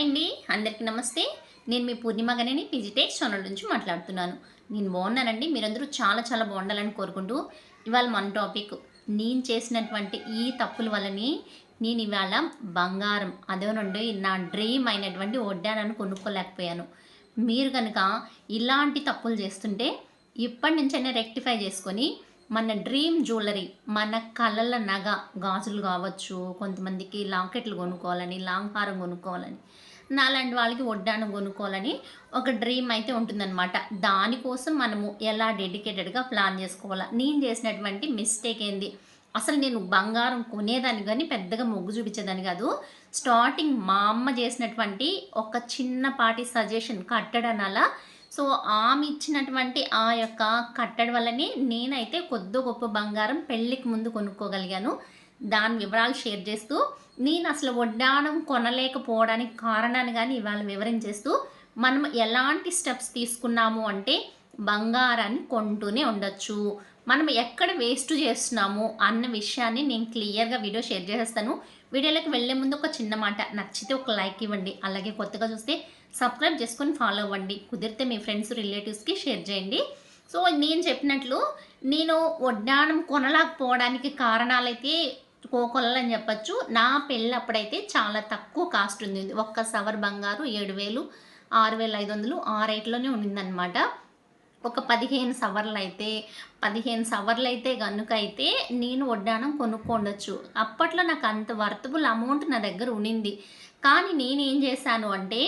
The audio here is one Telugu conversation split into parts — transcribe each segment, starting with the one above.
హాయ్ అండి. అందరికీ నమస్తే. నేను మీ పూర్ణిమ గనేని పీజీటెక్ ఛానల్ నుంచి మాట్లాడుతున్నాను. నేను బాగున్నానండి. మీరందరూ చాలా చాలా బాగుండాలని కోరుకుంటూ ఇవాళ మన టాపిక్ నేను చేసినటువంటి ఈ తప్పుల వల్లని నేను ఇవాళ బంగారం అదేనండి నా డ్రీమ్ అయినటువంటి వడ్డానని కొనుక్కోలేకపోయాను. మీరు కనుక ఇలాంటి తప్పులు చేస్తుంటే ఇప్పటి నుంచైనా రెక్టిఫై చేసుకొని మన డ్రీమ్ జ్యువెలరీ మన కళ్ళల నగ గాజులు కావచ్చు కొంతమందికి లాకెట్లు కొనుక్కోవాలని లాంగ్ హారం కొనుక్కోవాలని నాలాంటి వాళ్ళకి వడ్డాను కొనుక్కోవాలని ఒక డ్రీమ్ అయితే ఉంటుందన్నమాట. దానికోసం మనము ఎలా డెడికేటెడ్గా ప్లాన్ చేసుకోవాలా? నేను చేసినటువంటి మిస్టేక్ ఏంది? అసలు నేను బంగారం కొనేదాన్ని కానీ పెద్దగా మొగ్గు చూపించేదాన్ని కాదు. స్టార్టింగ్ మా అమ్మ చేసినటువంటి ఒక చిన్నపాటి సజెషన్ కట్టడం అలా సో ఆమె ఇచ్చినటువంటి ఆ యొక్క కట్టడి వల్లనే నేనైతే కొద్ది గొప్ప బంగారం పెళ్ళికి ముందు కొనుక్కోగలిగాను. దాని వివరాలు షేర్ చేస్తూ నేను అసలు వడ్డానం కొనలేకపోవడానికి కారణాన్ని కానీ ఇవాళ వివరించేస్తూ మనం ఎలాంటి స్టెప్స్ తీసుకున్నాము అంటే బంగారాన్ని కొంటూనే ఉండొచ్చు. మనం ఎక్కడ వేస్ట్ చేస్తున్నాము అన్న విషయాన్ని నేను క్లియర్గా వీడియో షేర్ చేసేస్తాను. వీడియోలోకి వెళ్ళే ముందు ఒక చిన్న మాట నచ్చితే ఒక లైక్ ఇవ్వండి. అలాగే కొత్తగా చూస్తే సబ్స్క్రైబ్ చేసుకొని ఫాలో అవ్వండి. కుదిరితే మీ ఫ్రెండ్స్ రిలేటివ్స్కి షేర్ చేయండి. సో నేను చెప్పినట్లు నేను వడ్డానం కొనలేకపోవడానికి కారణాలైతే కోకొల్లని చెప్పచ్చు. నా పెళ్ళి అప్పుడైతే చాలా తక్కువ కాస్ట్ ఉంది ఒక్క సవర్ బంగారు ఏడు వేలు ఆరు వేల ఐదు వందలు ఆ రేట్లోనే ఉండిందనమాట ఒక పదిహేను సవర్లు అయితే పదిహేను సవర్లు అయితే కనుక అయితే నేను వడ్డానం కొనుక్కోండొచ్చు. అప్పట్లో నాకు అంత వర్తబుల్ అమౌంట్ నా దగ్గర ఉండింది. కానీ నేనేం చేశాను అంటే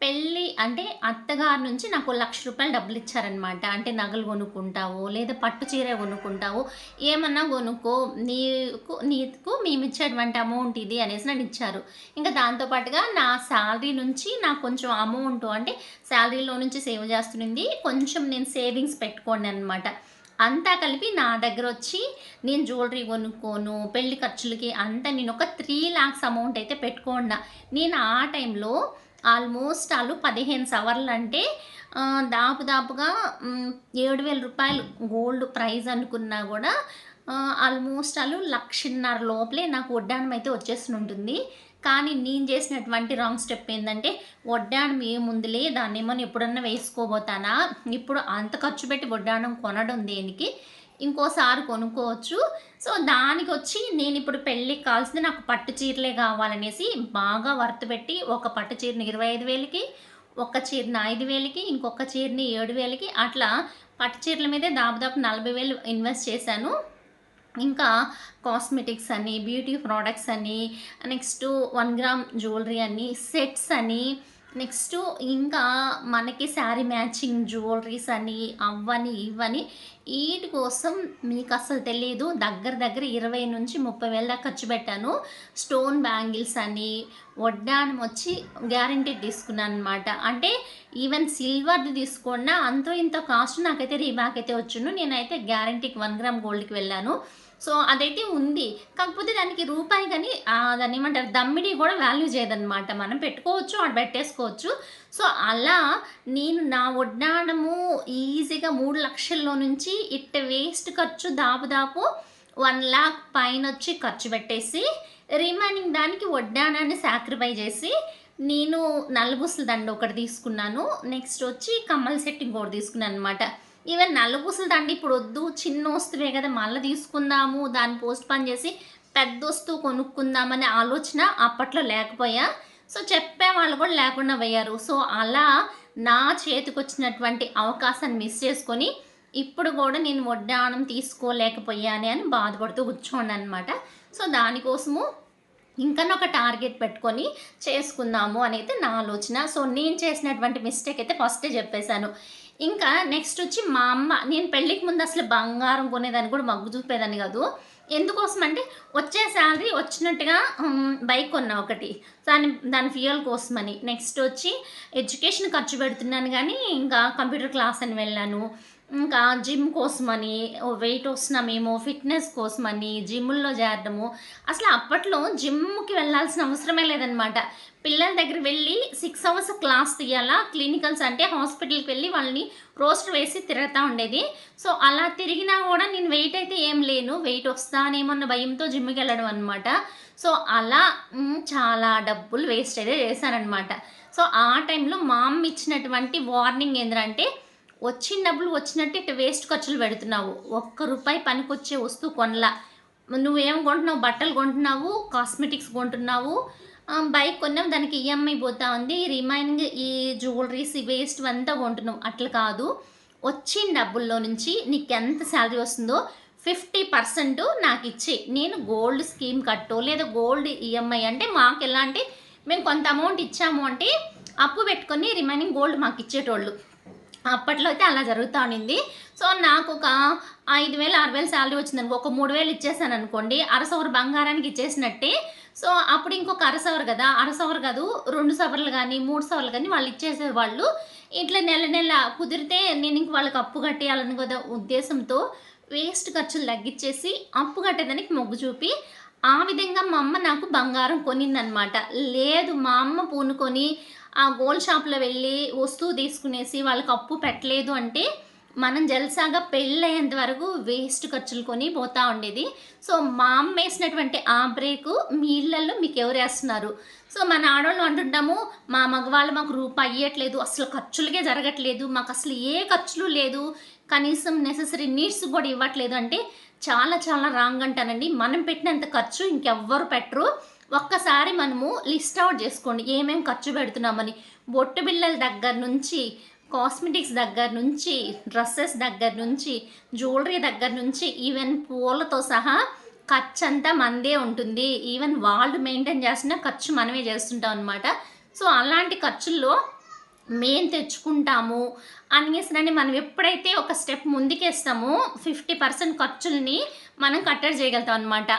పెళ్ళి అంటే అత్తగారి నుంచి నాకు లక్ష రూపాయలు డబ్బులు ఇచ్చారనమాట అంటే నగలు కొనుక్కుంటావు లేదా పట్టు చీర కొనుక్కుంటావు ఏమన్నా కొనుక్కో నీకు నీకు మేము ఇచ్చేటువంటి అమౌంట్ ఇది అనేసి నన్ను ఇచ్చారు. ఇంకా దాంతోపాటుగా నా శాలరీ నుంచి నాకు కొంచెం అమౌంట్ అంటే శాలరీలో నుంచి సేవ్ చేస్తుంది కొంచెం నేను సేవింగ్స్ పెట్టుకోండి అనమాట అంతా కలిపి నా దగ్గర వచ్చి నేను జ్యువెలరీ కొనుక్కోను పెళ్ళి ఖర్చులకి అంతా నేను ఒక త్రీ ల్యాక్స్ అమౌంట్ అయితే పెట్టుకోండా. నేను ఆ టైంలో ఆల్మోస్ట్ వాళ్ళు పదిహేను సవర్లు అంటే దాపు దాపుగా ఏడు వేల రూపాయలు గోల్డ్ ప్రైజ్ అనుకున్నా కూడా ఆల్మోస్ట్ వాళ్ళు లక్షన్నర లోపలే నాకు వడ్డానం అయితే వచ్చేసి ఉంటుంది కానీ నేను చేసినటువంటి రాంగ్ స్టెప్ ఏంటంటే వడ్డానం ఏముందిలే దాన్ని ఏమో ఎప్పుడన్నా వేసుకోబోతానా? ఇప్పుడు అంత ఖర్చు పెట్టి వడ్డానం కొనడం దేనికి? ఇంకోసారి కొనుక్కోవచ్చు. సో దానికి వచ్చి నేను ఇప్పుడు పెళ్ళికి కావాల్సింది నాకు పట్టు చీరలే కావాలనేసి బాగా వర్త్ పెట్టి ఒక పట్టు చీరని ఇరవై ఐదు వేలకి ఒక చీరని ఐదు వేలకి ఇంకొక చీరని ఏడు వేలకి అట్లా పట్టు చీరల మీదే దాదాపు నలభై వేలు ఇన్వెస్ట్ చేశాను. ఇంకా కాస్మెటిక్స్ అని బ్యూటీ ప్రోడక్ట్స్ అని నెక్స్ట్ వన్ గ్రామ్ జ్యువెలరీ అని సెట్స్ అని నెక్స్ట్ ఇంకా మనకి శారీ మ్యాచింగ్ జ్యువెలరీస్ అని అవ్వని ఇవని వీటి కోసం మీకు అసలు తెలియదు దగ్గర దగ్గర ఇరవై నుంచి ముప్పై వేల దాకా ఖర్చు పెట్టాను. స్టోన్ బ్యాంగిల్స్ అని వడ్డానం వచ్చి గ్యారంటీ తీసుకున్నాను అనమాట అంటే ఈవెన్ సిల్వర్ది తీసుకున్నా అంతో ఇంత కాస్ట్ నాకైతే రీబ్యాక్ అయితే వచ్చును. నేనైతే గ్యారంటీకి వన్ గ్రామ్ గోల్డ్కి వెళ్ళాను. సో అదైతే ఉంది. కాకపోతే దానికి రూపాయి కానీ దాన్ని ఏమంటారు దమ్మిడి కూడా వాల్యూ చేయదన్నమాట. మనం పెట్టుకోవచ్చు అక్కడ పెట్టేసుకోవచ్చు. సో అలా నేను నా వడ్డానము ఈజీగా మూడు లక్షల్లో నుంచి ఇట్ట వేస్ట్ ఖర్చు దాపుదాపు వన్ లాక్ పైన వచ్చి ఖర్చు పెట్టేసి రిమైనింగ్ దానికి వడ్డానాన్ని సాక్రిఫై చేసి నేను నలుగుసుల దండ ఒకటి తీసుకున్నాను. నెక్స్ట్ వచ్చి కమ్మల సెట్ ఇంకోటి తీసుకున్నాను అనమాట ఈవెన్ నల్లపూసలు దండి ఇప్పుడు వద్దు చిన్న వస్తువే కదా మళ్ళీ తీసుకుందాము దాన్ని పోస్ట్ పని చేసి పెద్ద వస్తువు కొనుక్కుందామనే ఆలోచన అప్పట్లో లేకపోయా? సో చెప్పే వాళ్ళు కూడా లేకుండా పోయారు. సో అలా నా చేతికి వచ్చినటువంటి అవకాశాన్ని మిస్ చేసుకొని ఇప్పుడు కూడా నేను వడ్డానం తీసుకోలేకపోయానే అని బాధపడుతూ కూర్చోండి అనమాట సో దానికోసము ఇంకా ఒక టార్గెట్ పెట్టుకొని చేసుకుందాము అనేది నా ఆలోచన. సో నేను చేసినటువంటి మిస్టేక్ అయితే ఫస్టే చెప్పేశాను. ఇంకా నెక్స్ట్ వచ్చి మా అమ్మ నేను పెళ్ళికి ముందు అసలు బంగారం కొనేదాన్ని కూడా మగ్గు చూపేదాన్ని కాదు. ఎందుకోసం అంటే వచ్చే శాలరీ వచ్చినట్టుగా బైక్ కొన్నా ఒకటి. దాని దాని ఫ్యూయల్ కోసమని. నెక్స్ట్ వచ్చి ఎడ్యుకేషన్ ఖర్చు పెడుతున్నాను కానీ ఇంకా కంప్యూటర్ క్లాస్ అని వెళ్ళాను. ఇంకా జిమ్ కోసమని వెయిట్ వస్తున్నామేమో ఫిట్నెస్ కోసమని జిమ్ముల్లో చేరడము. అసలు అప్పట్లో జిమ్కి వెళ్ళాల్సిన అవసరమే లేదనమాట పిల్లల దగ్గర వెళ్ళి సిక్స్ అవర్స్ క్లాస్ తీయాలా? క్లినికల్స్ అంటే హాస్పిటల్కి వెళ్ళి వాళ్ళని రోస్టర్ వేసి తిరుగుతూ ఉండేది. సో అలా తిరిగినా కూడా నేను వెయిట్ అయితే ఏం లేను. వెయిట్ వస్తానేమన్న భయంతో జిమ్కి వెళ్ళడం అనమాట సో అలా చాలా డబ్బులు వేస్ట్ అయితే చేశానఅనమాట సో ఆ టైంలో మా అమ్మ ఇచ్చినటువంటి వార్నింగ్ ఏంటంటే వచ్చిన డబ్బులు వచ్చినట్టు ఇటు వేస్ట్ ఖర్చులు పెడుతున్నావు. ఒక్క రూపాయి పనికొచ్చే వస్తువు కొనలా. నువ్వేం కొంటున్నావు? బట్టలు కొంటున్నావు? కాస్మెటిక్స్ కొంటున్నావు? బైక్ కొన్నావు దానికి ఈఎంఐ పోతా ఉంది. రిమైనింగ్ ఈ జ్యువెలరీస్ ఈ వేస్ట్ అంతా కొంటున్నావు అట్లా కాదు. వచ్చిన డబ్బుల్లో నుంచి నీకు ఎంత శాలరీ వస్తుందో ఫిఫ్టీ పర్సెంట్ నాకు ఇచ్చి నేను గోల్డ్ స్కీమ్ కట్టో లేదా గోల్డ్ ఈఎంఐ అంటే మాకు ఎలా అంటే మేము కొంత అమౌంట్ ఇచ్చాము అంటే అప్పు పెట్టుకొని రిమైనింగ్ గోల్డ్ మాకు ఇచ్చేటోళ్ళు. అప్పట్లో అయితే అలా జరుగుతూ ఉండింది. సో నాకు ఒక ఐదు వేలు ఆరు వేలు శాలరీ వచ్చిందనుకో ఒక మూడు వేలు ఇచ్చేసాను అనుకోండి. అరసవరు బంగారానికి ఇచ్చేసినట్టే. సో అప్పుడు ఇంకొక అరసవరు కదా అరసవరు కాదు రెండు సవర్లు కానీ మూడు సవర్లు కానీ వాళ్ళు ఇచ్చేసేవాళ్ళు. ఇట్లా నెల నెల కుదిరితే నేను ఇంక వాళ్ళకి అప్పు కట్టేయాలని కదా ఉద్దేశంతో వేస్ట్ ఖర్చులు తగ్గించేసి అప్పు కట్టేదానికి మొగ్గు చూపి ఆ విధంగా మా అమ్మ నాకు బంగారం కొనిందనమాట. లేదు మా అమ్మ పూనుకొని ఆ గోల్డ్ షాప్లో వెళ్ళి వస్తువు తీసుకునేసి వాళ్ళకి అప్పు పెట్టలేదు అంటే మనం జల్సాగా పెళ్ళయ్యేంత వరకు వేస్ట్ ఖర్చులు కొని పోతా ఉండేది. సో మా అమ్మ వేసినటువంటి ఆ బ్రేకు మీ ఇళ్ళల్లో మీకు ఎవరు వేస్తున్నారు? సో మన ఆడవాళ్ళు అంటుంటాము మా మగవాళ్ళు మాకు రూపాయి ఇవ్వట్లేదు అసలు ఖర్చులకే జరగట్లేదు మాకు అసలు ఏ ఖర్చులు లేదు కనీసం నెససరీ నీడ్స్ కూడా ఇవ్వట్లేదు అంటే చాలా చాలా రాంగ్ అంటానండి. మనం పెట్టినంత ఖర్చు ఇంకెవ్వరు పెట్టరు. ఒక్కసారి మనము లిస్ట్ అవుట్ చేసుకోండి. ఏమేమి ఖర్చు పెడుతున్నామని. బొట్టు బిళ్ళల దగ్గర నుంచి కాస్మెటిక్స్ దగ్గర నుంచి డ్రెస్సెస్ దగ్గర నుంచి జ్యువెలరీ దగ్గర నుంచి ఈవెన్ పూలతో సహా ఖర్చు అంతా మనదే ఉంటుంది. ఈవెన్ వాళ్ళు మెయింటైన్ చేసిన ఖర్చు మనమే చేస్తుంటాం అనమాట సో అలాంటి ఖర్చుల్లో మేం తెచ్చుకుంటాము అనేసినని మనం ఎప్పుడైతే ఒక స్టెప్ ముందుకేస్తామో ఫిఫ్టీ పర్సెంట్ ఖర్చుల్ని మనం కట్టడి చేయగలుగుతాం అనమాట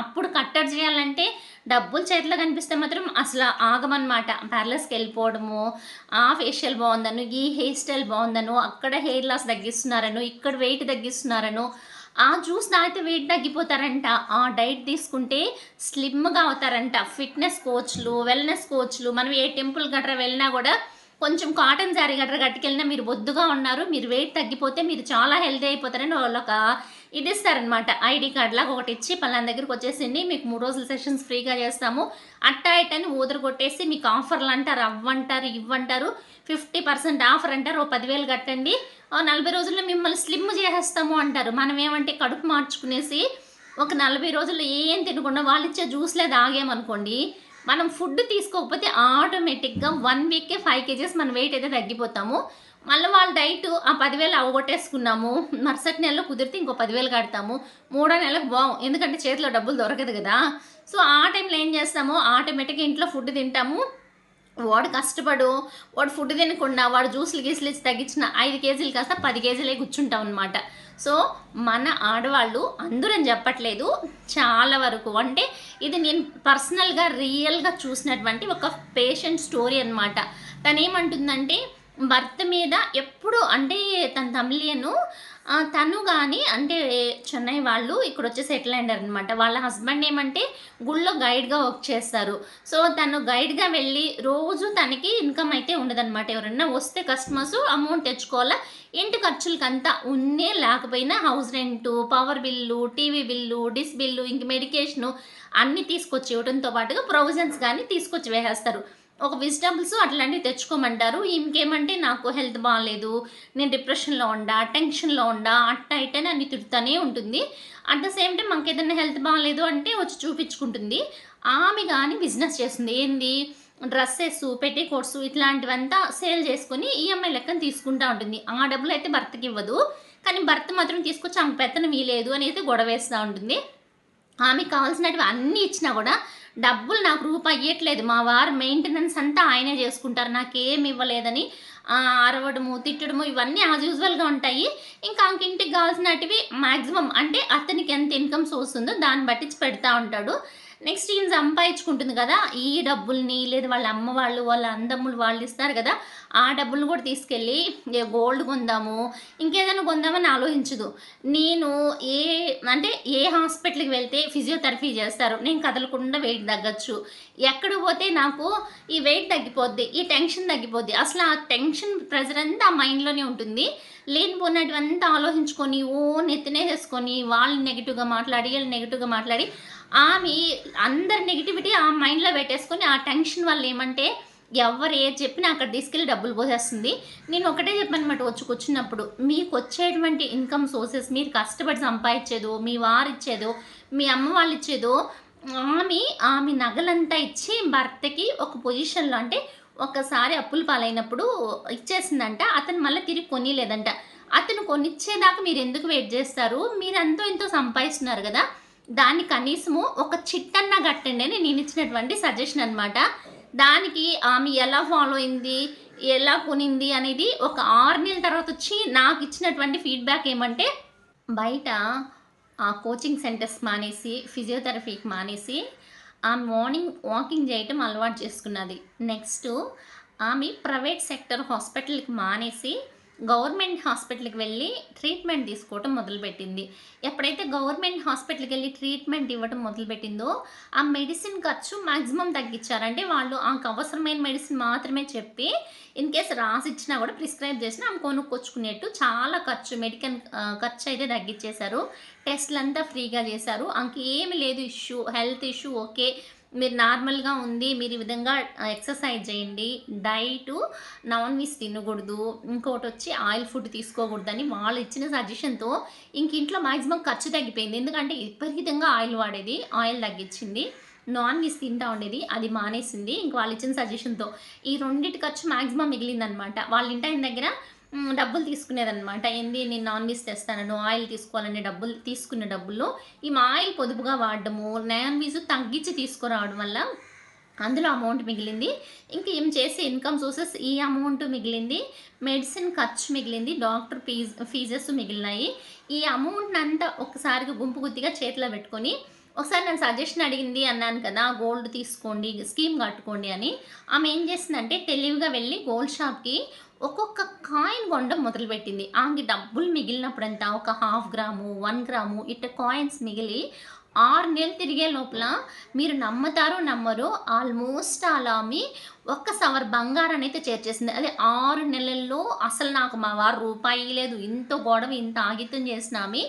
అప్పుడు కట్టడి చేయాలంటే డబ్బులు చేతిలో కనిపిస్తే మాత్రం అసలు ఆగమన్నమాట. ప్యార్లర్స్కి వెళ్ళిపోవడము ఆ ఫేషియల్ బాగుందను ఈ హెయిర్ స్టైల్ బాగుందను అక్కడ హెయిర్ లాస్ తగ్గిస్తున్నారను ఇక్కడ వెయిట్ తగ్గిస్తున్నారను ఆ జ్యూస్ తాగితే వెయిట్ తగ్గిపోతారంట. ఆ డైట్ తీసుకుంటే స్లిమ్గా అవుతారంట. ఫిట్నెస్ కోచ్లు వెల్నెస్ కోచ్లు మనం ఏ టెంపుల్ గట్రా వెళ్ళినా కూడా కొంచెం కాటన్ శారీ గట్రా కట్టుకెళ్ళినా మీరు బొద్దుగా ఉన్నారు మీరు వెయిట్ తగ్గిపోతే మీరు చాలా హెల్తీ అయిపోతారని వాళ్ళొక ఇది ఇస్తారనమాట ఐడి కార్డ్ లాగా ఒకటి ఇచ్చి పలానా దగ్గరికి వచ్చేసింది. మీకు మూడు రోజుల సెషన్స్ ఫ్రీగా చేస్తాము. అట్టా ఇట్టని ఊదరు కొట్టేసి మీకు ఆఫర్లు అంటారు. అవ్వంటారు ఇవ్వంటారు. ఫిఫ్టీ పర్సెంట్ ఆఫర్ అంటారు. ఓ పదివేలు కట్టండి. నలభై రోజుల్లో మిమ్మల్ని స్లిమ్ చేసేస్తాము అంటారు. మనం ఏమంటే కడుపు మార్చుకునేసి ఒక నలభై రోజుల్లో ఏం తినకుండా వాళ్ళు ఇచ్చే జ్యూస్లే తాగామనుకోండి మనం ఫుడ్ తీసుకోకపోతే ఆటోమేటిక్గా వన్ వీక్కే ఫైవ్ కేజెస్ మన వెయిట్ అయితే తగ్గిపోతాము. మళ్ళీ వాళ్ళ డైట్ ఆ పదివేలు అవగొట్టేసుకున్నాము. మరుసటి నెలలో కుదిరితే ఇంకో పదివేలు కడతాము. మూడో నెలకు బాగు. ఎందుకంటే చేతిలో డబ్బులు దొరకదు కదా. సో ఆ టైంలో ఏం చేస్తాము? ఆటోమేటిక్గా ఇంట్లో ఫుడ్ తింటాము. వాడు కష్టపడు. వాడు ఫుడ్ తినకుండా వాడు జ్యూస్లు గీసులు ఇచ్చి తగ్గించిన ఐదు కేజీలు కాస్త పది కేజీలే కూర్చుంటాం అనమాట సో మన ఆడవాళ్ళు అందరూ అని చెప్పట్లేదు చాలా వరకు. అంటే ఇది నేను పర్సనల్గా రియల్గా చూసినటువంటి ఒక పేషెంట్ స్టోరీ అనమాట తను ఏమంటుందంటే భర్త మీద ఎప్పుడు అంటే తన తమిళను తను కానీ అంటే చెన్నై వాళ్ళు ఇక్కడ వచ్చి సెటిల్ అయ్యారు అనమాట వాళ్ళ హస్బెండ్ ఏమంటే గుళ్ళో గైడ్గా వర్క్ చేస్తారు. సో తను గైడ్గా వెళ్ళి రోజు తనకి ఇన్కమ్ అయితే ఉండదన్నమాట. ఎవరన్నా వస్తే కస్టమర్స్ అమౌంట్ తెచ్చుకోవాలా? ఇంటి ఖర్చులకంతా ఉన్నే లేకపోయినా house rent power bill TV bill dish bill ఇంక మెడికేషను అన్నీ తీసుకొచ్చి ఇవ్వడంతో పాటుగా ప్రొవిజన్స్ కానీ తీసుకొచ్చి వేసేస్తారు. ఒక వెజిటబుల్స్ అట్లాంటివి తెచ్చుకోమంటారు. ఇంకేమంటే నాకు హెల్త్ బాగాలేదు నేను డిప్రెషన్లో ఉండా టెన్షన్లో ఉండా అట్ట ఇట్టని అన్ని తిడుతూనే ఉంటుంది. అట్ ద సేమ్ టైం మాకు ఏదైనా హెల్త్ బాగాలేదు అంటే వచ్చి చూపించుకుంటుంది. ఆమె కానీ బిజినెస్ చేస్తుంది. ఏంది? డ్రెస్సెస్ పెట్టే కోట్స్ ఇట్లాంటివంతా సేల్ చేసుకొని ఈఎంఐ లెక్కన తీసుకుంటా ఉంటుంది. ఆ డబ్బులు అయితే భర్తకి ఇవ్వదు. కానీ భర్త మాత్రం తీసుకొచ్చి ఆమె పెత్తనం వీలేదు అని అయితే గొడవేస్తూ ఉంటుంది. ఆమెకు కావాల్సినవి అన్నీ ఇచ్చినా కూడా డబ్బులు నాకు రూపాయి ఇవ్వట్లేదు మా వారు మెయింటెనెన్స్ అంతా ఆయనే చేసుకుంటారు. నాకేం ఇవ్వలేదని అరవడము తిట్టడము ఇవన్నీ యాజ్ యూజువల్గా ఉంటాయి. ఇంకా ఇంటికి కావాల్సినటివి మ్యాక్సిమం అంటే అతనికి ఎంత ఇన్కమ్ సోర్స్ ఉందో దాన్ని బట్టి పెడతా ఉంటాడు. నెక్స్ట్ ఈయన సంపాదించుకుంటుంది కదా ఈ డబ్బుల్ని లేదా వాళ్ళ అమ్మ వాళ్ళు వాళ్ళ అందమ్ములు వాళ్ళు ఇస్తారు కదా ఆ డబ్బులను కూడా తీసుకెళ్ళి ఏ గోల్డ్ కొందాము ఇంకేదైనా కొందామని ఆలోచించదు. నేను ఏ అంటే ఏ హాస్పిటల్కి వెళ్తే ఫిజియోథెరపీ చేస్తారు నేను కదలకుండా వెయిట్ తగ్గచ్చు. ఎక్కడ పోతే నాకు ఈ వెయిట్ తగ్గిపోద్ది ఈ టెన్షన్ తగ్గిపోద్ది. అసలు ఆ టెన్షన్ ప్రెజర్ అంతా ఆ మైండ్లోనే ఉంటుంది. లేనిపోయినటువంతా ఆలోచించుకొని ఓ నెత్తినేసేసుకొని వాళ్ళు నెగిటివ్గా మాట్లాడి వీళ్ళు నెగిటివ్గా మాట్లాడి ఆమె అందరి నెగిటివిటీ ఆ మైండ్లో పెట్టేసుకొని ఆ టెన్షన్ వల్ల ఏమంటే ఎవరు ఏది చెప్పినా అక్కడ తీసుకెళ్ళి డబ్బులు పోసేస్తుంది. నేను ఒకటే చెప్పనమాట వచ్చి కూర్చున్నప్పుడు. మీకు వచ్చేటువంటి ఇన్కమ్ సోర్సెస్ మీరు కష్టపడి సంపాదించేదో మీ వారు ఇచ్చేదో మీ అమ్మ వాళ్ళు ఇచ్చేదో ఆమె ఆమె నగలంతా ఇచ్చి భర్తకి ఒక పొజిషన్లో అంటే ఒకసారి అప్పులు పాలైనప్పుడు ఇచ్చేసిందంట అతను మళ్ళీ తిరిగి కొనిలేదంట అతను కొనిచ్చేదాకా మీరు ఎందుకు వెయిట్ చేస్తారు? మీరు ఎంతో ఎంతో సంపాదిస్తున్నారు కదా. దాన్ని కనీసము ఒక చిట్టన్న కట్టండి అని నేను ఇచ్చినటువంటి సజెషన్ అనమాట దానికి ఆమె ఎలా ఫాలో అయింది ఎలా కొనింది అనేది ఒక ఆరు నెలల తర్వాత వచ్చి నాకు ఇచ్చినటువంటి ఫీడ్బ్యాక్ ఏమంటే బయట ఆ కోచింగ్ సెంటర్స్ మానేసి ఫిజియోథెరపీకి మానేసి ఆమె మార్నింగ్ వాకింగ్ చేయటం అలవాటు చేసుకున్నది. నెక్స్ట్ ఆమె ప్రైవేట్ సెక్టర్ హాస్పిటల్కి మానేసి గవర్నమెంట్ హాస్పిటల్కి వెళ్ళి ట్రీట్మెంట్ తీసుకోవటం మొదలుపెట్టింది. ఎప్పుడైతే గవర్నమెంట్ హాస్పిటల్కి వెళ్ళి ట్రీట్మెంట్ ఇవ్వటం మొదలుపెట్టిందో ఆ మెడిసిన్ ఖర్చు మ్యాక్సిమం తగ్గించారంటే వాళ్ళు. ఆమెకు అవసరమైన మెడిసిన్ మాత్రమే చెప్పి ఇన్ కేస్ రాసి ఇచ్చినా కూడా ప్రిస్క్రైబ్ చేసినా ఆమె కొనుక్కొచ్చుకునేట్టు చాలా ఖర్చు మెడికల్ ఖర్చు అయితే తగ్గించేశారు. టెస్ట్లు అంతా ఫ్రీగా చేశారు. ఆమెకి ఏమి లేదు ఇష్యూ హెల్త్ ఇష్యూ ఓకే. మీరు నార్మల్గా ఉంది మీరు ఈ విధంగా ఎక్సర్సైజ్ చేయండి. డైట్ నాన్ వెజ్ తినకూడదు. ఇంకోటి వచ్చి ఆయిల్ ఫుడ్ తీసుకోకూడదని వాళ్ళు ఇచ్చిన సజెషన్తో ఇంక ఇంట్లో మ్యాక్సిమం ఖర్చు తగ్గిపోయింది. ఎందుకంటే విపరీతంగా ఆయిల్ వాడేది ఆయిల్ తగ్గించింది. నాన్ వెజ్ తింటా ఉండేది అది మానేసింది. ఇంక వాళ్ళు ఇచ్చిన సజెషన్తో ఈ రెండింటి ఖర్చు మ్యాక్సిమం మిగిలిందనమాట. వాళ్ళ ఇంటి ఆయన దగ్గర డబ్బులు తీసుకునేదనమాట ఏంది నేను నాన్ వెజ్ తెస్తాను ఆయిల్ తీసుకోవాలనే డబ్బులు తీసుకున్న డబ్బుల్లో ఈ మా ఆయిల్ పొదుపుగా వాడడము నాన్ వెజ్ తగ్గించి తీసుకురావడం వల్ల అందులో అమౌంట్ మిగిలింది. ఇంకా ఏం చేసే ఇన్కమ్ సోర్సెస్ ఈ అమౌంట్ మిగిలింది మెడిసిన్ ఖర్చు మిగిలింది డాక్టర్ ఫీజ్ ఫీజెస్ మిగిలినాయి. ఈ అమౌంట్ అంతా ఒకసారిగా గుంపు గుత్తిగా చేతిలో పెట్టుకొని ఒకసారి నేను సజెషన్ అడిగింది అన్నాను కదా గోల్డ్ తీసుకోండి స్కీమ్ కట్టుకోండి అని. ఆమె ఏం చేసిందంటే తెలివిగా వెళ్ళి గోల్డ్ షాప్కి ఒక్కొక్క కాయిన్ కొనడం మొదలుపెట్టింది. ఆమెకి డబ్బులు మిగిలినప్పుడంతా ఒక హాఫ్ గ్రాము వన్ గ్రాము ఇట్ట కాయిన్స్ మిగిలి ఆరు నెలలు తిరిగే లోపల మీరు నమ్మతారో నమ్మరు ఆల్మోస్ట్ అలా ఆమె ఒక్క సవర్ బంగారాన్ని అయితే చేర్చేసింది అదే ఆరు నెలల్లో అసలు నాకు మా వారు రూపాయి లేదు ఇంత గొడవ ఇంత ఆగితం చేసిన ఆమె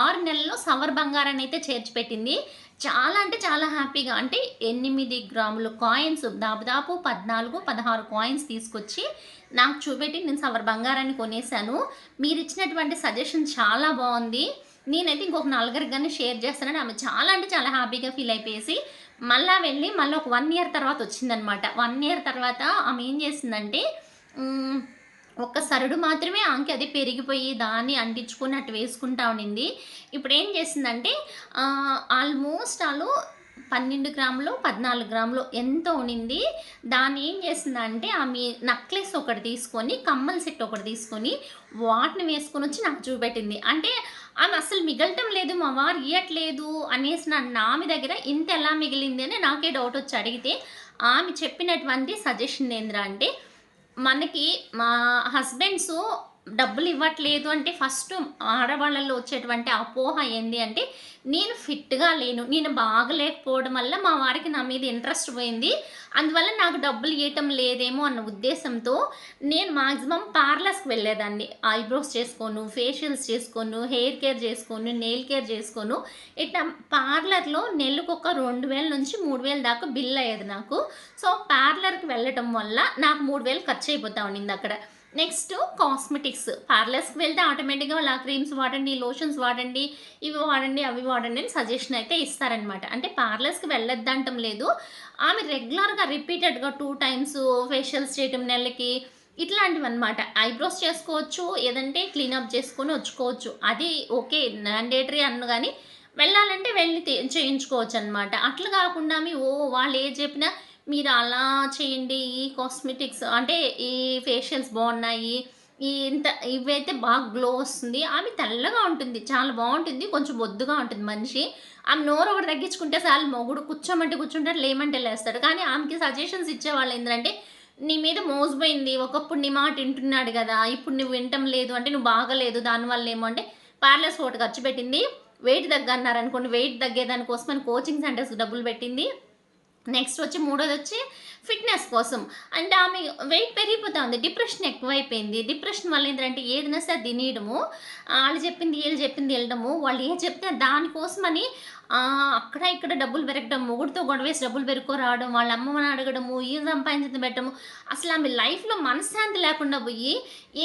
ఆరు నెలల్లో సవర్ బంగారాన్ని అయితే చేర్చిపెట్టింది. చాలా అంటే చాలా హ్యాపీగా అంటే ఎనిమిది గ్రాముల కాయిన్స్ దాదాపు పద్నాలుగు పదహారు కాయిన్స్ తీసుకొచ్చి నాకు చూపెట్టి నేను సవర్ బంగారాన్ని కొనేసాను మీరు ఇచ్చినటువంటి సజెషన్ చాలా బాగుంది. నేనైతే ఇంకొక నలుగురికి కానీ షేర్ చేస్తానని ఆమె చాలా అంటే చాలా హ్యాపీగా ఫీల్ అయిపోయేసి మళ్ళా వెళ్ళి మళ్ళీ ఒక వన్ ఇయర్ తర్వాత వచ్చిందనమాట వన్ ఇయర్ తర్వాత ఆమె ఏం చేసిందంటే ఒక్క సరుడు మాత్రమే ఆమెకి అది పెరిగిపోయి దాన్ని అంటించుకొని అటు వేసుకుంటా ఉండింది. ఇప్పుడు ఏం చేసిందంటే ఆల్మోస్ట్ వాళ్ళు పన్నెండు గ్రాములు పద్నాలుగు గ్రాములు ఎంత ఉనింది దాన్ని ఏం చేసిందంటే ఆమె నక్లెస్ ఒకటి తీసుకొని కమ్మల సెట్ ఒకటి తీసుకొని వాటిని వేసుకొని వచ్చి నాకు చూపెట్టింది. అంటే ఆమె అసలు మిగలటం లేదు మా వారు ఇయ్యట్లేదు అనేసి నా ఆమె దగ్గర ఇంత ఎలా మిగిలింది అని నాకే డౌట్ వచ్చి అడిగితే ఆమె చెప్పినటువంటి సజెషన్ ఏంద్రా అంటే మనకి మా హస్బెండ్స్ డబ్బులు ఇవ్వట్లేదు అంటే ఫస్ట్ ఆడవాళ్ళల్లో వచ్చేటువంటి అపోహ ఏంది అంటే నేను ఫిట్గా లేను నేను బాగలేకపోవడం వల్ల మా వారికి నా మీద ఇంట్రెస్ట్ పోయింది. అందువల్ల నాకు డబ్బులు ఇవ్వటం లేదేమో అన్న ఉద్దేశంతో నేను మాక్సిమం పార్లర్స్కి వెళ్ళేదాన్ని. ఐబ్రోస్ చేసుకోను ఫేషియల్స్ చేసుకోను హెయిర్ కేర్ చేసుకోను నెయిల్ కేర్ చేసుకోను. ఇట్లా పార్లర్లో నెలకు ఒక రెండు వేల నుంచి మూడు వేల దాకా బిల్ అయ్యేది నాకు. సో పార్లర్కి వెళ్ళటం వల్ల నాకు మూడు వేలు ఖర్చు అయిపోతా ఉండింది అక్కడ. నెక్స్ట్ కాస్మెటిక్స్ పార్లర్స్కి వెళ్తే ఆటోమేటిక్గా వాళ్ళ క్రీమ్స్ వాడండి లోషన్స్ వాడండి ఇవి వాడండి అవి వాడండి అని సజెషన్ అయితే ఇస్తారనమాట అంటే పార్లర్స్కి వెళ్ళొద్దంటం లేదు. ఆమె రెగ్యులర్గా రిపీటెడ్గా టూ టైమ్స్ ఫేషియల్స్ చేయటం నెలకి ఇట్లాంటివి అనమాట ఐబ్రోస్ చేసుకోవచ్చు ఏదంటే క్లీనప్ చేసుకొని వచ్చుకోవచ్చు. అది ఓకే మ్యాండేటరీ అన్ను కానీ వెళ్ళాలంటే వెళ్ళి చేయించుకోవచ్చు అనమాట అట్లా కాకుండా ఓ వాళ్ళు ఏ చెప్పినా మీరు అలా చేయండి ఈ కాస్మెటిక్స్ అంటే ఈ ఫేషియల్స్ బాగున్నాయి ఈ ఇంత ఇవైతే బాగా గ్లో వస్తుంది. ఆమె తెల్లగా ఉంటుంది చాలా బాగుంటుంది కొంచెం బొద్దుగా ఉంటుంది మనిషి. ఆమె నోరు ఒకటి తగ్గించుకుంటే చాలు మొగుడు కూర్చోమంటే కూర్చుంటాడు లేమంటే లేస్తాడు. కానీ ఆమెకి సజెషన్స్ ఇచ్చేవాళ్ళు ఏంటంటే నీ మీద మోసపోయింది ఒకప్పుడు నీ మాట వింటున్నాడు కదా ఇప్పుడు నువ్వు వింటం లేదు అంటే నువ్వు బాగలేదు దానివల్ల ఏమో అంటే పార్లర్స్ ఒకటి ఖర్చు పెట్టింది వెయిట్ తగ్గన్నారు అనుకోండి వెయిట్ తగ్గేదానికోసం అని కోచింగ్ సెంటర్స్ డబ్బులు పెట్టింది. నెక్స్ట్ వచ్చి మూడోది వచ్చి ఫిట్నెస్ కోసం. అంటే ఆమె వెయిట్ పెరిగిపోతా ఉంది. డిప్రెషన్ ఎక్కువైపోయింది. డిప్రెషన్ వల్ల ఏంటంటే ఏదైనా సరే తినేయడము వాళ్ళు చెప్పింది వీళ్ళు చెప్పింది వెళ్ళడము వాళ్ళు ఏం చెప్తే దానికోసమని అక్కడ ఇక్కడ డబ్బులు పెరగడం మొగుడితో గొడవేసి డబ్బులు పెరుక్కో రావడం వాళ్ళ అమ్మని అడగడము ఈ సంపాదించింది పెట్టడము అసలు ఆమె లైఫ్లో మనశ్శాంతి లేకుండా పోయి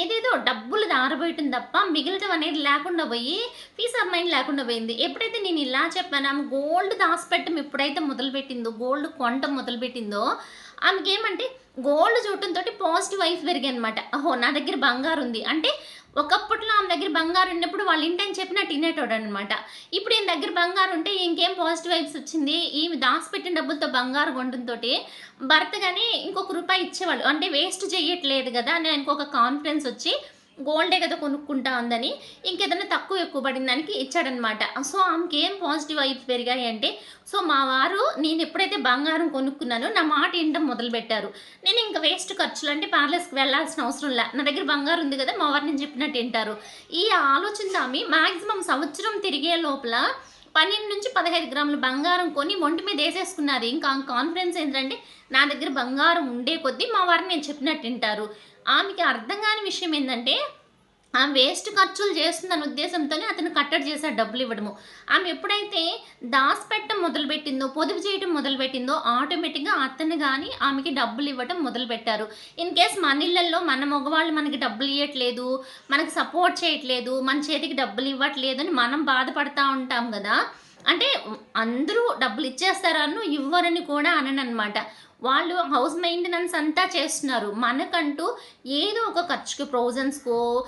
ఏదేదో డబ్బులు దారబోయటం తప్ప మిగలటం అనేది లేకుండా పోయి పీస్ ఆఫ్ మైండ్ లేకుండా పోయింది. ఎప్పుడైతే నేను ఇలా చెప్పాను ఆమె గోల్డ్ దాచిపెట్టడం ఎప్పుడైతే మొదలుపెట్టిందో గోల్డ్ కొనటం మొదలుపెట్టిందో ఆమెకి ఏమంటే గోల్డ్ చూడటంతో పాజిటివ్ వైఫ్ పెరిగాయి అనమాట ఓహో నా దగ్గర బంగారు ఉంది అంటే ఒకప్పట్లో ఆమె దగ్గర బంగారు ఉన్నప్పుడు వాళ్ళ ఇంటని చెప్పినట్టు తినేటోడు అనమాట ఇప్పుడు ఈయన దగ్గర బంగారు ఉంటే ఇంకేం పాజిటివ్ వైబ్స్ వచ్చింది? ఈమె దాచిపెట్టిన డబ్బులతో బంగారు కొండంతో భర్త కానీ ఇంకొక రూపాయి ఇచ్చేవాళ్ళు. అంటే వేస్ట్ చేయట్లేదు కదా అని ఆయనకు ఒక కాన్ఫిడెన్స్ వచ్చి గోల్డే కదా కొనుక్కుంటా ఉందని ఇంకేదైనా తక్కువ ఎక్కువ పడిన దానికి ఇచ్చాడనమాట. సో ఆమెకి ఏం పాజిటివ్ వైబ్స్ పెరిగాయి అంటే సో మా వారు నేను ఎప్పుడైతే బంగారం కొనుక్కున్నానో నా మాట వినడం మొదలుపెట్టారు. నేను ఇంకా వేస్ట్ ఖర్చులు అంటే పార్లర్స్కి వెళ్ళాల్సిన అవసరం లే. నా దగ్గర బంగారం ఉంది కదా మా వారు నేను చెప్పినట్టు వింటారు. ఈ ఆలోచన ఆమె మ్యాక్సిమం సంవత్సరం తిరిగే లోపల పన్నెండు నుంచి పదహైదు గ్రాముల బంగారం కొని ఒంటి మీద వేసేసుకున్నారు. ఇంకా కాన్ఫిడెన్స్ ఏంటంటే నా దగ్గర బంగారం ఉండే కొద్దీ మా వారిని నేను చెప్పినట్టు వింటారు. ఆమెకి అర్థం కాని విషయం ఏంటంటే ఆమె వేస్ట్ ఖర్చులు చేస్తుందన్న ఉద్దేశంతోనే అతను కట్టడి చేశాడు డబ్బులు ఇవ్వడము. ఆమె ఎప్పుడైతే దాచిపెట్టడం మొదలుపెట్టిందో పొదుపు చేయడం మొదలుపెట్టిందో ఆటోమేటిక్గా అతను కానీ ఆమెకి డబ్బులు ఇవ్వడం మొదలుపెట్టారు. ఇన్ కేస్ మన ఇళ్ళల్లో మన మగవాళ్ళు మనకి డబ్బులు ఇవ్వట్లేదు మనకి సపోర్ట్ చేయట్లేదు మన చేతికి డబ్బులు ఇవ్వట్లేదు అని మనం బాధపడతా ఉంటాం కదా అంటే అందరూ డబ్బులు ఇచ్చేస్తారను ఇవ్వరని కూడా అనను అనమాట వాళ్ళు హౌస్ మెయింటెనెన్స్ అంతా చేస్తున్నారు. మనకంటూ ఏదో ఒక ఖర్చుకి ప్రొవిజన్స్కో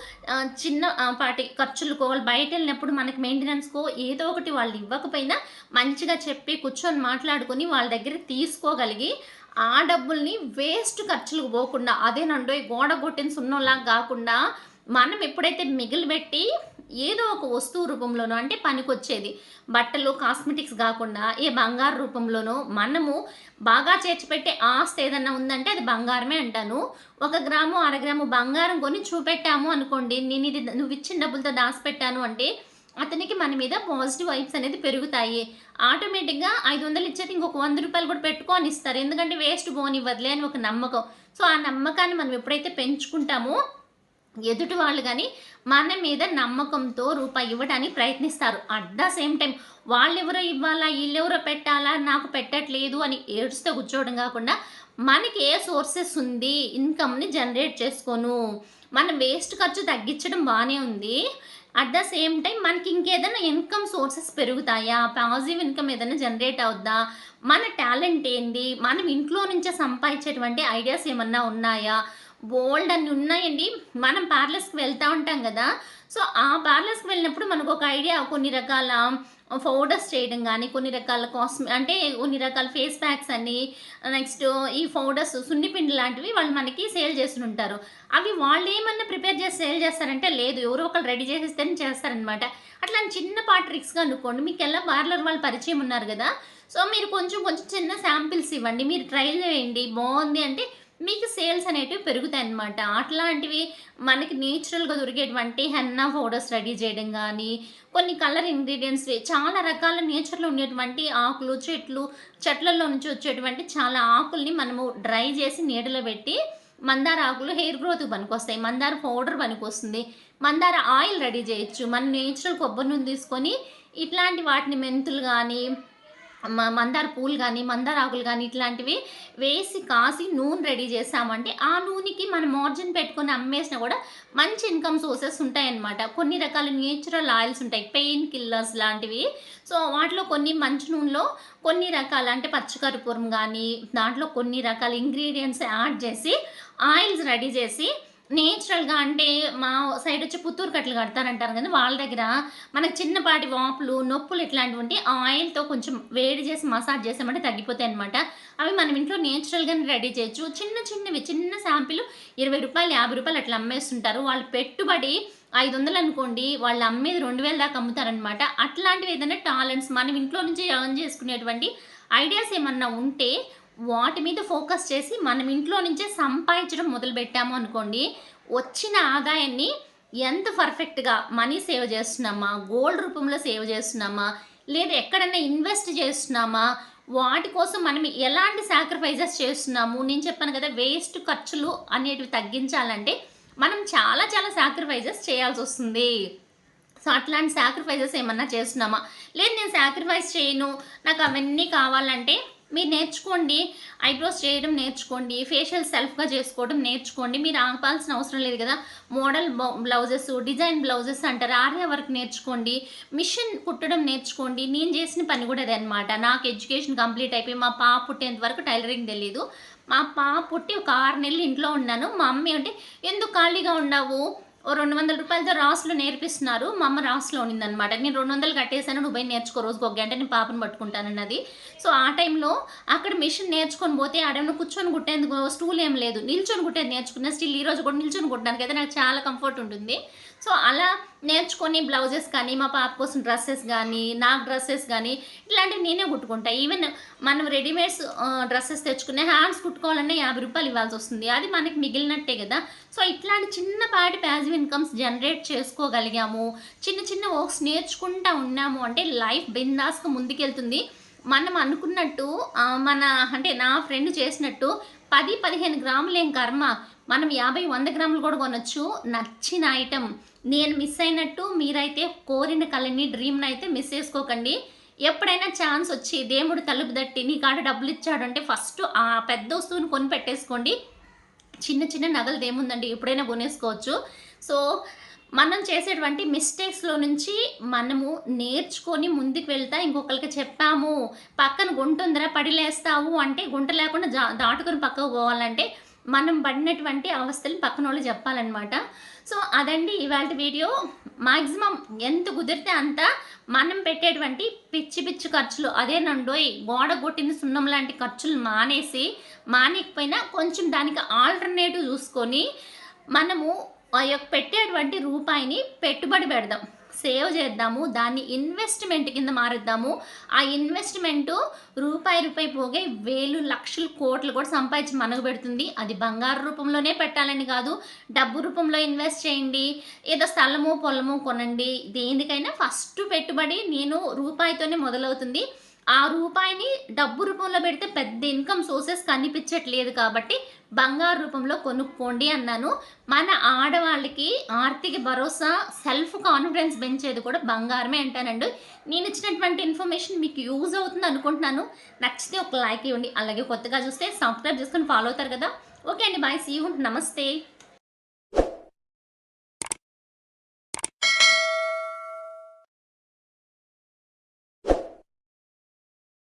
చిన్న పాటి ఖర్చులకో వాళ్ళు బయట వెళ్ళినప్పుడు మనకి మెయింటెనెన్స్కో ఏదో ఒకటి వాళ్ళు ఇవ్వకపోయినా మంచిగా చెప్పి కూర్చొని మాట్లాడుకొని వాళ్ళ దగ్గర తీసుకోగలిగి ఆ డబ్బుల్ని వేస్ట్ ఖర్చులకు పోకుండా అదేనండో గోడ కొట్టిన సున్నంలాగా కాకుండా మనం ఎప్పుడైతే మిగిలిపెట్టి ఏదో ఒక వస్తువు రూపంలోనో అంటే పనికొచ్చేది. బట్టలు కాస్మెటిక్స్ కాకుండా ఏ బంగారు రూపంలోనో మనము బాగా చేర్చిపెట్టే ఆస్తి ఏదన్నా ఉందంటే అది బంగారమే అంటాను. ఒక గ్రాము అరగ్రాము బంగారం కొని చూపెట్టాము అనుకోండి నేను ఇది నువ్వు ఇచ్చిన డబ్బులతో దాచిపెట్టాను అంటే అతనికి మన మీద పాజిటివ్ వైబ్స్ అనేది పెరుగుతాయి. ఆటోమేటిక్గా ఐదు వందలు ఇచ్చేది ఇంకొక వంద రూపాయలు కూడా పెట్టుకొని ఇస్తారు. ఎందుకంటే వేస్ట్ పోనివ్వదులే అని ఒక నమ్మకం. సో ఆ నమ్మకాన్ని మనం ఎప్పుడైతే పెంచుకుంటామో ఎదుటి వాళ్ళు కానీ మన మీద నమ్మకంతో రూపాయి ఇవ్వడానికి ప్రయత్నిస్తారు. అట్ ద సేమ్ టైం వాళ్ళెవరో ఇవ్వాలా వీళ్ళెవరో పెట్టాలా నాకు పెట్టట్లేదు అని ఏడుస్తూ కూర్చోవడం కాకుండా మనకి ఏ సోర్సెస్ ఉంది ఇన్కమ్ని జనరేట్ చేసుకోను మనం వేస్ట్ ఖర్చు తగ్గించడం బాగానే ఉంది. అట్ ద సేమ్ టైం మనకి ఇంకేదైనా ఇన్కమ్ సోర్సెస్ పెరుగుతాయా? పాజిటివ్ ఇన్కమ్ ఏదైనా జనరేట్ అవుద్దా? మన టాలెంట్ ఏంది? మనం ఇంట్లో నుంచే సంపాదించేటువంటి ఐడియాస్ ఏమన్నా ఉన్నాయా? బోల్డ్ అన్ని ఉన్నాయండి. మనం పార్లర్స్కి వెళ్తూ ఉంటాం కదా. సో ఆ పార్లర్స్కి వెళ్ళినప్పుడు మనకు ఒక ఐడియా కొన్ని రకాల పౌడర్స్ చేయడం కానీ కొన్ని రకాల కాస్మె అంటే కొన్ని రకాల ఫేస్ ప్యాక్స్ అని నెక్స్ట్ ఈ పౌడర్స్ సున్నిపిండి లాంటివి వాళ్ళు మనకి సేల్ చేస్తుంటారు అవి వాళ్ళు ఏమన్నా ప్రిపేర్ చేసి సేల్ చేస్తారంటే లేదు. ఎవరో ఒకరు రెడీ చేసిస్తేనే చేస్తారనమాట అట్లా చిన్నపాటి ట్రిక్స్గా అనుకోండి. మీకు ఎలా పార్లర్ వాళ్ళు పరిచయం ఉన్నారు కదా. సో మీరు కొంచెం కొంచెం చిన్న శాంపిల్స్ ఇవ్వండి. మీరు ట్రైల్ చేయండి. బాగుంది అంటే మీకు సేల్స్ అనేటివి పెరుగుతాయి అన్నమాట అట్లాంటివి మనకి నేచురల్గా దొరికేటువంటి హెన్నా పౌడర్స్ రెడీ చేయడం కానీ కొన్ని కలర్ ఇంగ్రీడియంట్స్ చాలా రకాల నేచర్లో ఉండేటువంటి ఆకులు చెట్లు చెట్లలో నుంచి వచ్చేటువంటి చాలా ఆకుల్ని మనము డ్రై చేసి నీడలో పెట్టి మందార ఆకులు హెయిర్ గ్రోత్ పనికొస్తాయి. మందార పౌడర్ పనికొస్తుంది. మందార ఆయిల్ రెడీ చేయొచ్చు. మన నేచురల్ కొబ్బరి నూనె తీసుకొని ఇట్లాంటి వాటిని మెంతులు కానీ మందార పూలు కానీ మందార ఆకులు కానీ ఇట్లాంటివి వేసి కాసి నూనె రెడీ చేస్తామంటే ఆ నూనెకి మనం మార్జిన్ పెట్టుకొని అమ్మేసినా కూడా మంచి ఇన్కమ్ సోర్సెస్ ఉంటాయన్నమాట. కొన్ని రకాల నేచురల్ ఆయిల్స్ ఉంటాయి. పెయిన్ కిల్లర్స్ లాంటివి. సో వాటిలో కొన్ని మంచి నూనెలో కొన్ని రకాల అంటే పచ్చికర్పూరం కానీ దాంట్లో కొన్ని రకాల ఇంగ్రీడియంట్స్ యాడ్ చేసి ఆయిల్స్ రెడీ చేసి నేచురల్‌గా అంటే మా సైడ్ వచ్చి పుత్తూరు కట్టలు కడతారంటారు కదా! వాళ్ళ దగ్గర మనకు చిన్నపాటి వాపులు, నొప్పులు ఇట్లాంటివి ఉంటే ఆయిల్‌తో కొంచెం వేడి చేసి మసాజ్ చేసామంటే తగ్గిపోతాయన్నమాట. అవి మనం ఇంట్లో నేచురల్‌గానే రెడీ చేయొచ్చు. చిన్న చిన్నవి చిన్న శాంపిల్ ఇరవై రూపాయలు యాభై రూపాయలు అట్లా అమ్మేస్తుంటారు. వాళ్ళ పెట్టుబడి 500 అనుకోండి. వాళ్ళు అమ్మేది 2000 దాకా అమ్ముతారనమాట. అట్లాంటివి ఏదైనా టాలెంట్స్ మనం ఇంట్లో నుంచి ఎర్న్ చేసుకునేటువంటి ఐడియాస్ ఏమన్నా ఉంటే వాటి మీద ఫోకస్ చేసి మనం ఇంట్లో నుంచే సంపాదించడం మొదలుపెట్టాము అనుకోండి. వచ్చిన ఆదాయాన్ని ఎంత పర్ఫెక్ట్‌గా మనీ సేవ్ చేస్తున్నామా? గోల్డ్ రూపంలో సేవ్ చేస్తున్నామా? లేదా ఎక్కడైనా ఇన్వెస్ట్ చేస్తున్నామా? వాటి కోసం మనం ఎలాంటి సాక్రిఫైజెస్ చేస్తున్నాము? నేను చెప్పాను కదా! వేస్ట్ ఖర్చులు అనేటివి తగ్గించాలంటే మనం చాలా చాలా సాక్రిఫైజెస్ చేయాల్సొస్తుంది. సో, అట్లాంటి సాక్రిఫైజెస్ ఏమన్నా చేస్తున్నామా? లేదు నేను సాక్రిఫైస్ చేయను. నాకు అవన్నీ కావాలంటే మీరు నేర్చుకోండి. ఐబ్రోస్ చేయడం నేర్చుకోండి. ఫేషియల్ సెల్ఫ్‌గా చేసుకోవడం నేర్చుకోండి. మీరు ఆపాల్సిన అవసరం లేదు కదా! Model bow blouses, design blouses అంటారు. ఆర్య వర్క్ నేర్చుకోండి. మిషన్ కుట్టడం నేర్చుకోండి. నేను చేసిన పని కూడా అదే అనమాట. నాకు ఎడ్యుకేషన్ కంప్లీట్ అయిపోయి మా పాప పుట్టేంత వరకు టైలరింగ్ తెలియదు మా పాప పుట్టి ఒక ఆరు నెలలు ఇంట్లో ఉన్నాను. మా అమ్మ అంటే "ఎందుకు ఖాళీగా ఉన్నావు? ఓ రెండు వందల రూపాయలతో రాసులు నేర్పిస్తున్నారు." మా అమ్మ రాస్‌లో ఉన్నిందనమాట. నేను 200 కట్టేసాను. నువ్వు పోయి నేర్చుకో రోజుకి ఒక గంట నేను పాపను పట్టుకుంటానన్నది. సో, ఆ టైంలో అక్కడ మిషన్ నేర్చుకొని పోతే ఆడేమో కూర్చొని కుట్టేందుకు స్టూల్ ఏం లేదు. నిల్చొని కుట్టేది నేర్చుకున్నా. స్టిల్ ఈ రోజు కూడా నిల్చొని కుట్టడానికైతే నాకు చాలా కంఫర్ట్ ఉంటుంది. సో, అలా నేర్చుకొని బ్లౌజెస్ కానీ, మా పాప కోసం డ్రెస్సెస్ కానీ నాకు డ్రెస్సెస్ కానీ ఇట్లాంటివి నేనే కుట్టుకుంటా. ఈవెన్ మనం రెడీమేడ్స్ డ్రెస్సెస్ తెచ్చుకునే హ్యాండ్స్ కుట్టుకోవాలన్న యాభై రూపాయలు ఇవ్వాల్సి వస్తుంది అది మనకి మిగిలినట్టే కదా! సో, ఇట్లాంటి చిన్నపాటి ప్యాసివ్ ఇన్‌కమ్స్ జనరేట్ చేసుకోగలిగాము. చిన్న చిన్న వర్క్స్ నేర్చుకుంటా ఉన్నాము అంటే లైఫ్ బిందాస్‌గా ముందుకెళ్తుంది. మనం అనుకున్నట్టు మన అంటే నా ఫ్రెండ్ చేసినట్టు 10, 15 గ్రాములేం కర్మ. మనం యాభై వంద గ్రాములు కూడా కొనొచ్చు. నచ్చిన ఐటెం నేను మిస్ అయినట్టు మీరైతే కోరిన కలర్ని డ్రీమ్ని అయితే మిస్ చేసుకోకండి. ఎప్పుడైనా ఛాన్స్ వచ్చి దేవుడు తలుపు తట్టి నీ కాడ డబ్బులు ఇచ్చాడంటే ఫస్ట్ ఆ పెద్ద వస్తువుని కొని పెట్టేసుకోండి. చిన్న చిన్న నగలు ఏముందండి ఎప్పుడైనా కొనేసుకోవచ్చు. సో, మనం చేసేటువంటి మిస్టేక్స్‌లో నుంచి మనము నేర్చుకొని ముందుకు వెళ్తా ఇంకొకరికి చెప్పాము. పక్కన గుంటుందిరా పడి లేస్తావు అంటే గుంట లేకుండా జా దాటుకొని పక్కకు పోవాలంటే మనం పడినటువంటి అవస్థలు పక్కనోళ్ళకి చెప్పాలనమాట. సో, అదండి ఇవాల్టి వీడియో. మాక్సిమం ఎంత కుదిరితే అంత మనం పెట్టేటువంటి పిచ్చి పిచ్చి ఖర్చులు అదేనండోయ్ గోడ కొట్టిన సున్నం లాంటి ఖర్చులు మానేసి, మానేకపోయినా కొంచెం దానికి ఆల్టర్‌నేటివ్ చూసుకొని మనము ఆ యొక్క పెట్టేటువంటి రూపాయిని పెట్టుబడి పెడదాం. సేవ్ చేద్దాము. దాన్ని ఇన్వెస్ట్‌మెంట్ కింద మారుద్దాము. ఆ ఇన్వెస్ట్‌మెంటు రూపాయి, రూపాయి పోగే వేలు, లక్షలు, కోట్లు కూడా సంపాదించి మనకు పెడుతుంది. అది బంగారు రూపంలోనే పెట్టాలని కాదు. డబ్బు రూపంలో ఇన్వెస్ట్ చేయండి. ఏదో స్థలము, పొలము కొనండి. దేనికైనా ఫస్ట్ పెట్టుబడి నేను రూపాయితోనే మొదలవుతుంది. ఆ రూపాయిని డబ్బు రూపంలో పెడితే పెద్ద ఇన్‌కమ్ సోర్సెస్ కనిపించట్లేదు కాబట్టి బంగారు రూపంలో కొనుక్కోండి అన్నాను. మన ఆడవాళ్ళకి ఆర్థిక భరోసా, సెల్ఫ్ కాన్ఫిడెన్స్ పెంచేది కూడా బంగారమే అంటానండి. నేను ఇచ్చినటువంటి ఇన్ఫర్మేషన్ మీకు యూజ్ అవుతుంది అనుకుంటున్నాను. నచ్చితే ఒక లైక్ ఇవ్వండి. అలాగే కొత్తగా చూస్తే సబ్స్క్రైబ్ చేసుకొని ఫాలో అవుతారు కదా! ఓకే అండి. బాయ్. See you. నమస్తే.